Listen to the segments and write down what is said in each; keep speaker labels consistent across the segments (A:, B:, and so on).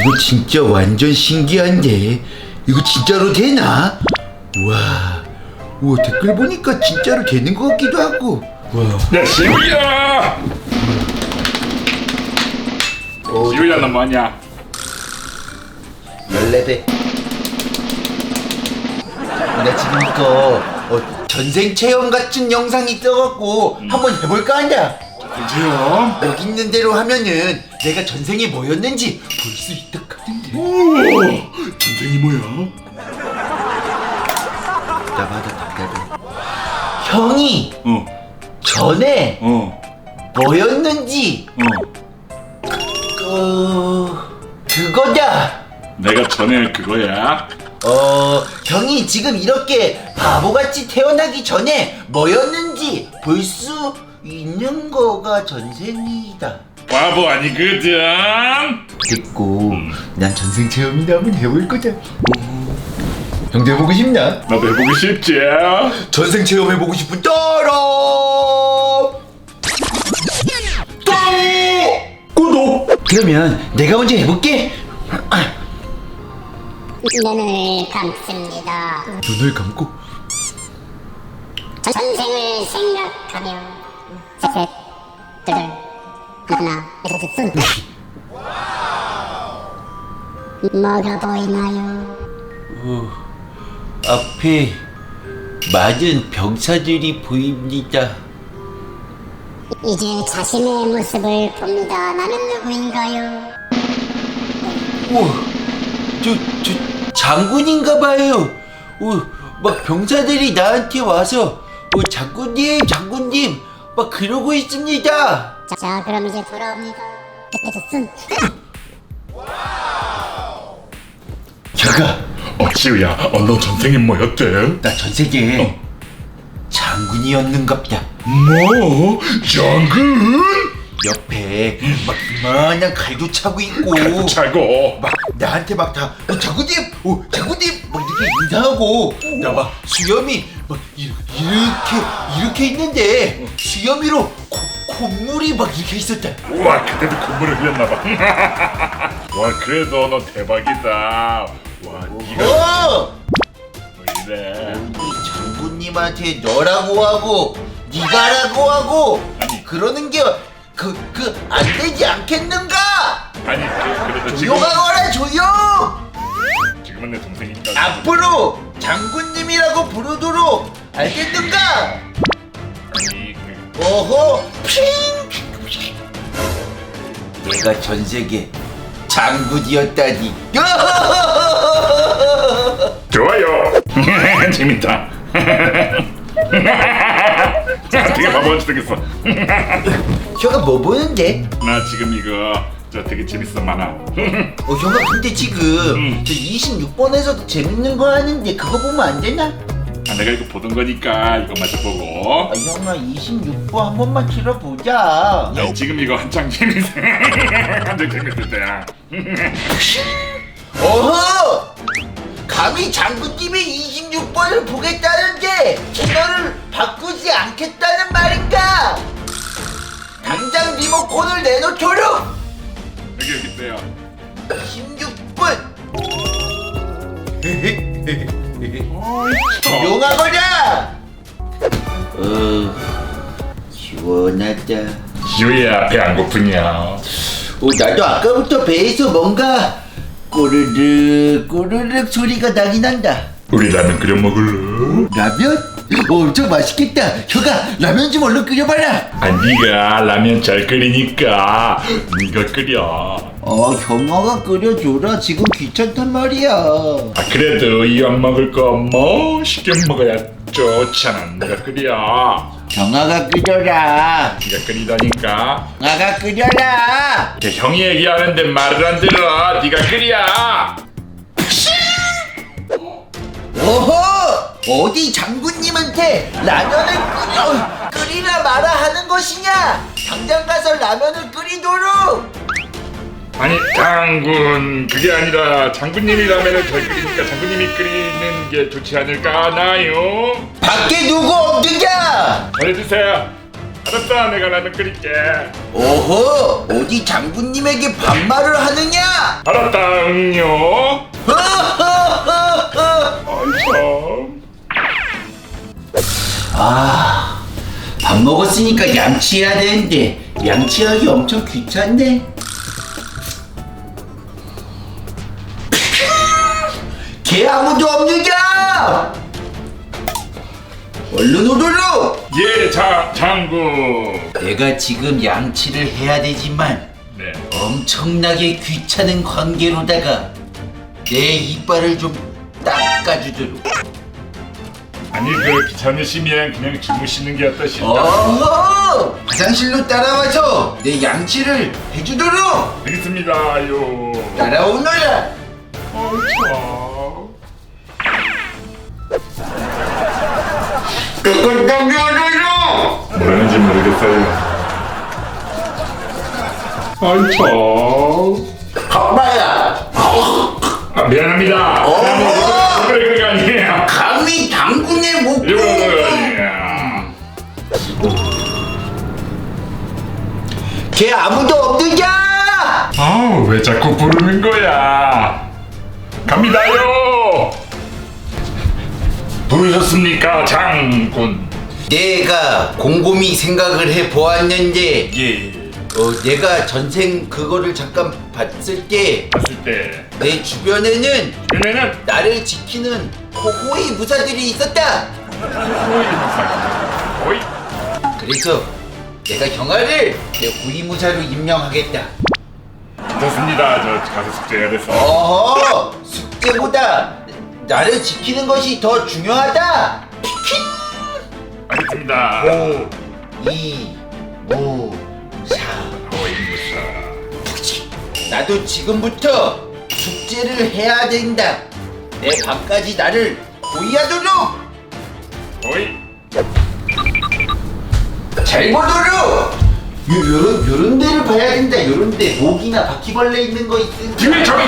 A: 이거 진짜 완전 신기한데 이거 진짜로 되나? 와, 와 댓글 보니까 진짜로 되는 것 같기도 하고. 와,
B: 야 시우야
A: 어,
B: 시우야 너 뭐냐
A: 열레배. 나 지금 이거 어, 전생 체험 같은 영상이 떠갖고 한번 해볼까 한다.
B: 그지요?
A: 여기 있는 대로 하면은 내가 전생에 뭐였는지 볼 수 있다 하던데.
B: 오 전생이 뭐야?
A: 답답하다 답답해. 형이
B: 어
A: 전에
B: 어,
A: 뭐였는지
B: 어.
A: 어 그거다.
B: 내가 전에 그거야
A: 어 형이 지금 이렇게 바보같이 태어나기 전에 뭐였는지 볼 수 있는 거가 전생이다.
B: 바보 아니거든
A: 됐고 난 전생 체험이나 한번 해볼 거다. 형도 해보고 싶나?
B: 나도 해보고 싶지
A: 전생 체험 해보고 싶은 따라 또
B: 구독
A: 그러면 내가 먼저 해볼게.
C: 눈을 감습니다.
A: 눈을 감고
C: 전생을 생각하며 셋, 둘, 하나, 손. 뭐가 보이나요?
A: 앞에 많은 병사들이 보입니다.
C: 이제 자신의 모습을 봅니다. 나는 누구인가요?
A: 우와, 저, 저 장군인가 봐요. 어, 막 병사들이 나한테 와서 어, 장군님, 장군님 막 그러고 있습니다.
C: 자, 자 그럼 이제 돌아옵니다. 손.
A: 야가,
B: 어 시우야 어, 너 전생이 뭐였대?
A: 나 전 세계 장군이었는갑다.
B: 뭐? 장군?
A: 옆에 막 이만한 칼도 차고 있고
B: 칼도 차고
A: 막 나한테 막다 어, 장군님, 어, 장군님 막 이렇게 인사하고 나 막 수염이 막 이- 이렇게 이렇게 있는데 수염이로 코, 콧물이 막 이렇게 있었다.
B: 우와 그때도 콧물을 흘렸나봐 와 그래도 너 대박이다 와 니가
A: 어,
B: 뭐 이래
A: 이 장군님한테 너라고 하고 네가라고 하고
B: 아니.
A: 그러는 게 그 그 안 되지 않겠는가?
B: 아니 그, 그래도 지금
A: 조용하거라 조용.
B: 지금은 내 동생이니까
A: 앞으로 장군님이라고 부르도록 알겠는가? 오호 핑! 내가 전 세계 장군이었다니.
B: 좋아요. 재밌다. 자 되게 바보같이 생겼어?
A: 형아 뭐 보는데?
B: 나 지금 이거 저 되게 재밌어 많아
A: 어 형아 근데 지금
B: 음.
A: 저 26번에서도 재밌는 거 하는데 그거 보면 안 되나?
B: 아, 내가 이거 보던 거니까 이거 마저 보고
A: 아 형아 26번 한 번만 틀어보자
B: 야, 지금 이거 한창 재밌어 한창 재밌을 때야
A: 어허! 감히 장군님이 26번을 보겠다는데 채널을 바꾸지 않겠다는 말인가? 당장 리모컨을 내놓도록
B: 여기 여기 있어요.
A: 26분 조용하거라 어 시원하다.
B: 시우야 배 안 고프냐?
A: 어, 나도 아까부터 배에서 뭔가 꼬르륵 꼬르륵 소리가 나긴 한다.
B: 우리 라면 끓여 먹을래?
A: 라면? 어, 엄청 맛있겠다. 형아 라면 좀 얼른 끓여봐라.
B: 아 네가 라면 잘 끓이니까 네가 끓여.
A: 어 형아가 끓여줘라. 지금 귀찮단 말이야.
B: 아 그래도 이 안 먹을 거뭐 쉽게 먹어야 좋잖아. 내가 끓여.
A: 형아가 끓여라.
B: 네가 끓이다니까.
A: 형아가 끓여라.
B: 걔 형이 얘기하는데 말을 안 들어. 네가 끓여.
A: 오호 어디 장군님한테 라면을 끓여 끓이라 마라 하는 것이냐? 당장 가서 라면을 끓이도록!
B: 아니 장군 그게 아니라 장군님이 라면을 잘 끓이니까 장군님이 끓이는 게 좋지 않을까 나요?
A: 밖에 누구 없느냐?
B: 잘해주세요. 아, 알았어 내가 라면 끓일게.
A: 오호 어디 장군님에게 반말을 하느냐?
B: 알았다 응요. 아이 참
A: 아, 밥 먹었으니까 양치해야 되는데 양치하기 엄청 귀찮네. 개 아무도 없느냐? 얼른 오도록.
B: 예 자, 장군
A: 내가 지금 양치를 해야 되지만
B: 네
A: 엄청나게 귀찮은 관계로다가 내 이빨을 좀 닦아주도록.
B: 아니 그 귀찮으시면 그냥 주무시는 게 어떠실까
A: 어허! 화장실로 따라와서 내 양치를 해주도록!
B: 알겠습니다 요
A: 따라오너라.
B: 아이참 뭐라는지 모르겠어요. 아이 참
A: 가봐야
B: 아, 미안합니다.
A: 어! 걔 아무도 없느냐?
B: 아우 왜 자꾸 부르는 거야? 갑니다요! 부르셨습니까 장군?
A: 내가 곰곰이 생각을 해 보았는데,
B: 예.
A: 어, 내가 전생 그거를 잠깐 봤을 때,
B: 봤을 때.
A: 내 주변에는
B: 얘네는
A: 나를 지키는 호호이 무사들이 있었다.
B: 호이
A: 그래서 내가 경아를 내 호위무사로 임명하겠다.
B: 좋습니다 저 가서 숙제해야 돼서
A: 어허! 숙제보다 나를 지키는 것이 더 중요하다.
B: 알겠습니다
A: 호, 이, 무, 사.
B: 무사
A: 나도 지금부터 숙제를 해야 된다. 내 밥까지 나를 호위하도록
B: 호이
A: 잘 보도록. 요, 요런 요런 데를 봐야 된다. 요런 데 모기나 바퀴벌레 있는 거 있으면
B: 뒤에 저기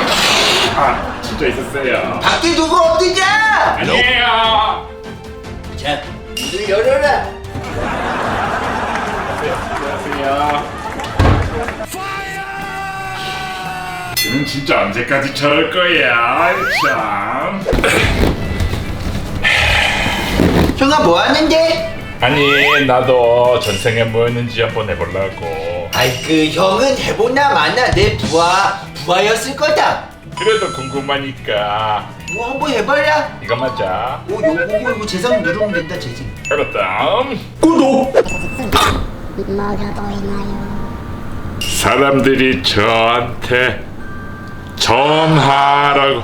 B: 아 진짜 있었어요
A: 밖에 누구 없느냐?
B: 아니에요
A: 자, 문을 열어라.
B: 안녕하세요 지금 진짜 언제까지 저럴 거야 참
A: 형아 뭐 하는데?
B: 아니 나도 전생에 뭐였는지 한번 해보려고
A: 아이 그 형은 해보나 마나 내 부하 부하였을 거다.
B: 그래도 궁금하니까
A: 뭐 한번 해봐라.
B: 이거 맞아?
A: 오 요거 요거 이거 재산 누르면 된다 재산.
B: 알았다 구독
C: 뭐가 보이나요?
B: 사람들이 저한테 전하라고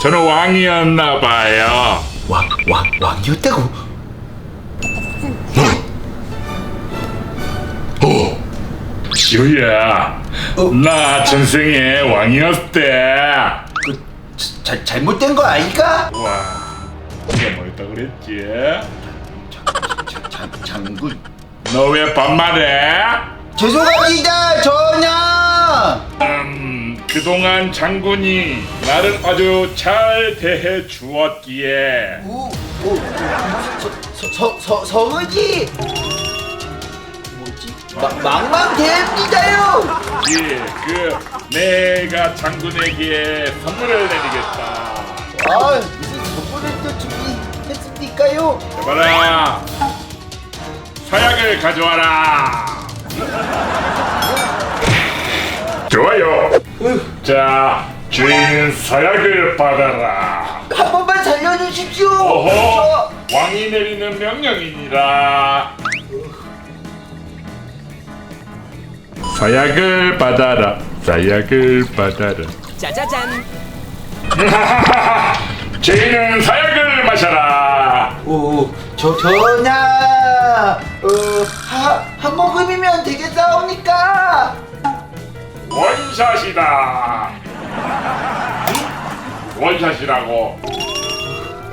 B: 저는 왕이었나 봐요
A: 왕, 왕, 왕이었다고?
B: 지우야
A: 어?
B: 나 전생에 왕이었대
A: 그, 자, 잘못된 거 아이가?
B: 와 이게 뭐였다 그랬지?
A: 장, 장군.
B: 너 왜 반말해?
A: 죄송합니다, 전하!
B: 음, 그동안 장군이 나를 아주 잘 대해 주었기에
A: 오, 오, 서, 서, 서, 서, 성은이! 뭐지? 마, 망망대입니다요!
B: 예, 그 내가 장군에게 선물을 내리겠다.
A: 아, 무슨 선물을 또 준비했습니까요?
B: 해봐라. 서약을 가져와라. 좋아요. 자, 주인 서약을 받아라.
A: 한 번만 살려주십시오!
B: 어허, 왕이 내리는 명령이니라. 서약을 받아라. 서약을 받아라.
D: 짜자잔
B: 주인은 서약을 마셔라.
A: 오, 저 전하,
B: 원샷이다. 원샷이라고.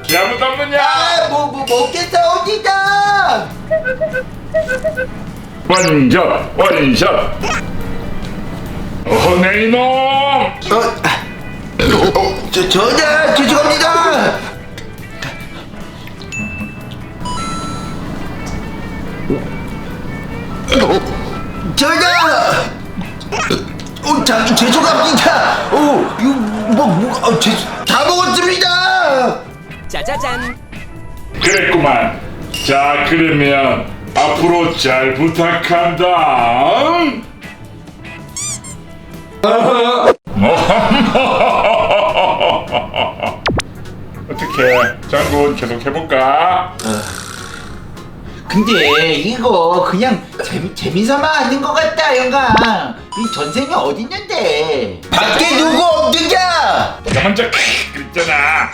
B: 기 아무도 없느냐?
A: 아, 뭐, 뭐, 먹겠사옵니다!
B: 원샷, 원샷. 어허, 내 이놈!
A: 어, 아, 어, 저, 전하, 죄송합니다! 저자 어, 자, 죄송합니다 어, 이거 뭐, 뭐 어, 죄, 다 먹었습니다
D: 짜자잔
B: 그랬구만. 자, 그러면 앞으로 잘 부탁한다. 어떻게 장군 계속 해볼까?
A: 근데 이거 그냥 재미, 재미삼아 하는 것 같다 영감 이 전생이 어딨는데 밖에 누구 없느냐
B: 내가 먼저 그랬잖아.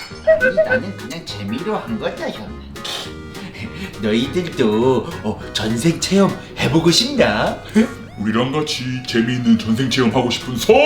A: 나는 그냥 재미로 한 거다 형 너희들도 어, 전생 체험 해보고 싶나?
B: 우리랑 같이 재미있는 전생 체험 하고 싶은 사람.